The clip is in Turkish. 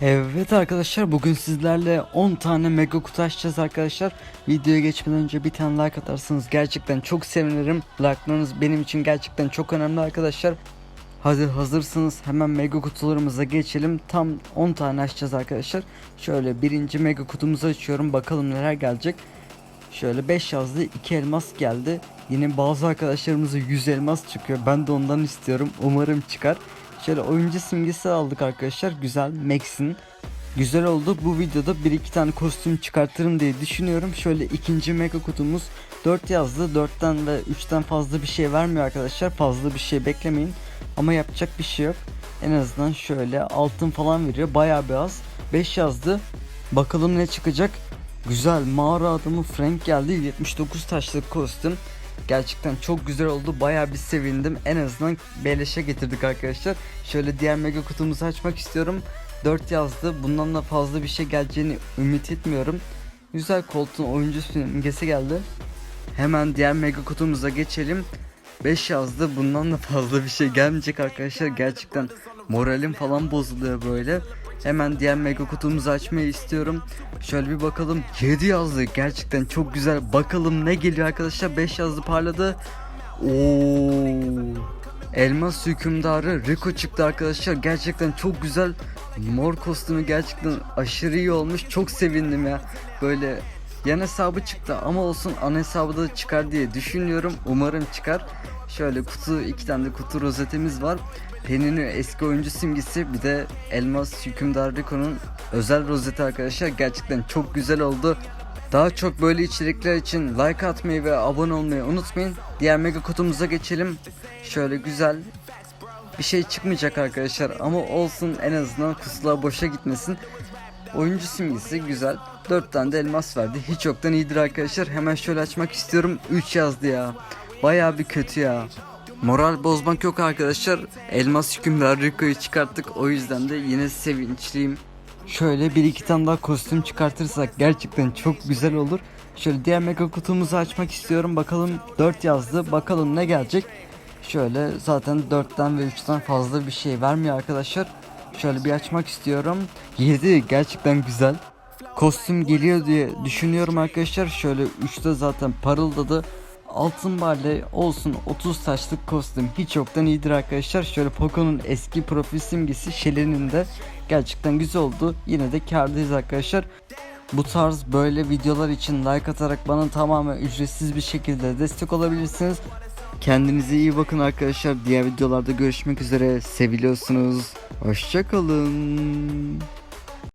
Evet arkadaşlar bugün sizlerle 10 tane mega kutu açacağız arkadaşlar. Videoya geçmeden önce bir tane like atarsanız gerçekten çok sevinirim. Like'larınız benim için gerçekten çok önemli arkadaşlar. Hadi hazırsınız hemen mega kutularımıza geçelim. Tam 10 tane açacağız arkadaşlar. Şöyle birinci mega kutumuzu açıyorum bakalım neler gelecek. Şöyle 5 yazdı 2 elmas geldi. Yine bazı arkadaşlarımıza 100 elmas çıkıyor. Ben de ondan istiyorum. Umarım çıkar. Şöyle oyuncu simgesi aldık arkadaşlar. Güzel. Max'in. Güzel oldu. Bu videoda 1-2 tane kostüm çıkartırım diye düşünüyorum. Şöyle ikinci mega kutumuz 4 yazdı. 4'ten ve 3'ten fazla bir şey vermiyor arkadaşlar. Fazla bir şey beklemeyin. Ama yapacak bir şey yok. En azından şöyle altın falan veriyor. Bayağı bir az. 5 yazdı. Bakalım ne çıkacak. Güzel mağara adamı Frank geldi 79 taşlık kostüm Gerçekten çok güzel oldu. Baya bir sevindim. En azından beleşe getirdik arkadaşlar. Şöyle diğer mega kutumuzu açmak istiyorum. 4 yazdı. Bundan da fazla bir şey geleceğini ümit etmiyorum. Güzel koltuğun oyuncu simgesi geldi. Hemen diğer mega kutumuza geçelim. 5 yazdı. Bundan da fazla bir şey gelmeyecek arkadaşlar. Gerçekten moralim falan bozuluyor böyle Hemen diğer mega kutumuzu açmayı istiyorum. Şöyle bir bakalım. 7 yazdı. Gerçekten çok güzel. Bakalım ne geliyor arkadaşlar. 5 yazdı parladı. Oo. Elmas hükümdarı Rico çıktı arkadaşlar. Gerçekten çok güzel. Mor kostümü gerçekten aşırı iyi olmuş. Çok sevindim ya. Böyle yan hesabı çıktı ama olsun ana hesabı da çıkar diye düşünüyorum. Umarım çıkar. Şöyle kutu iki tane de kutu rozetimiz var. Penini eski oyuncu simgesi bir de Elmas Hükümdar Rico'nun özel rozeti arkadaşlar gerçekten çok güzel oldu. Daha çok böyle içerikler için like atmayı ve abone olmayı unutmayın. Diğer mega kutumuza geçelim. Şöyle güzel bir şey çıkmayacak arkadaşlar ama olsun en azından kusura boşa gitmesin. Oyuncu simgesi güzel. 4 tane de elmas verdi. Hiç yoktan iyidir arkadaşlar. Hemen şöyle açmak istiyorum. 3 yazdı ya. Baya bir kötü ya. Moral bozmak yok arkadaşlar. Elmas hükümdar Rico'yu çıkarttık. O yüzden de yine sevinçliyim. Şöyle bir iki tane daha kostüm çıkartırsak gerçekten çok güzel olur. Şöyle diğer mega kutumuzu açmak istiyorum. Bakalım 4 yazdı. Bakalım ne gelecek. Şöyle zaten 4'ten ve 3'ten fazla bir şey vermiyor arkadaşlar. Şöyle bir açmak istiyorum. 7 gerçekten güzel. Kostüm geliyor diye düşünüyorum arkadaşlar. Şöyle 3'te zaten parıldadı. Altın barley olsun 30 taşlık kostüm hiç yoktan iyidir arkadaşlar. Şöyle Poco'nun eski profil simgesi Shelly'nin de gerçekten güzel oldu. Yine de kârdayız arkadaşlar. Bu tarz böyle videolar için like atarak bana tamamen ücretsiz bir şekilde destek olabilirsiniz. Kendinize iyi bakın arkadaşlar. Diğer videolarda görüşmek üzere. Seviliyorsunuz. Hoşçakalın.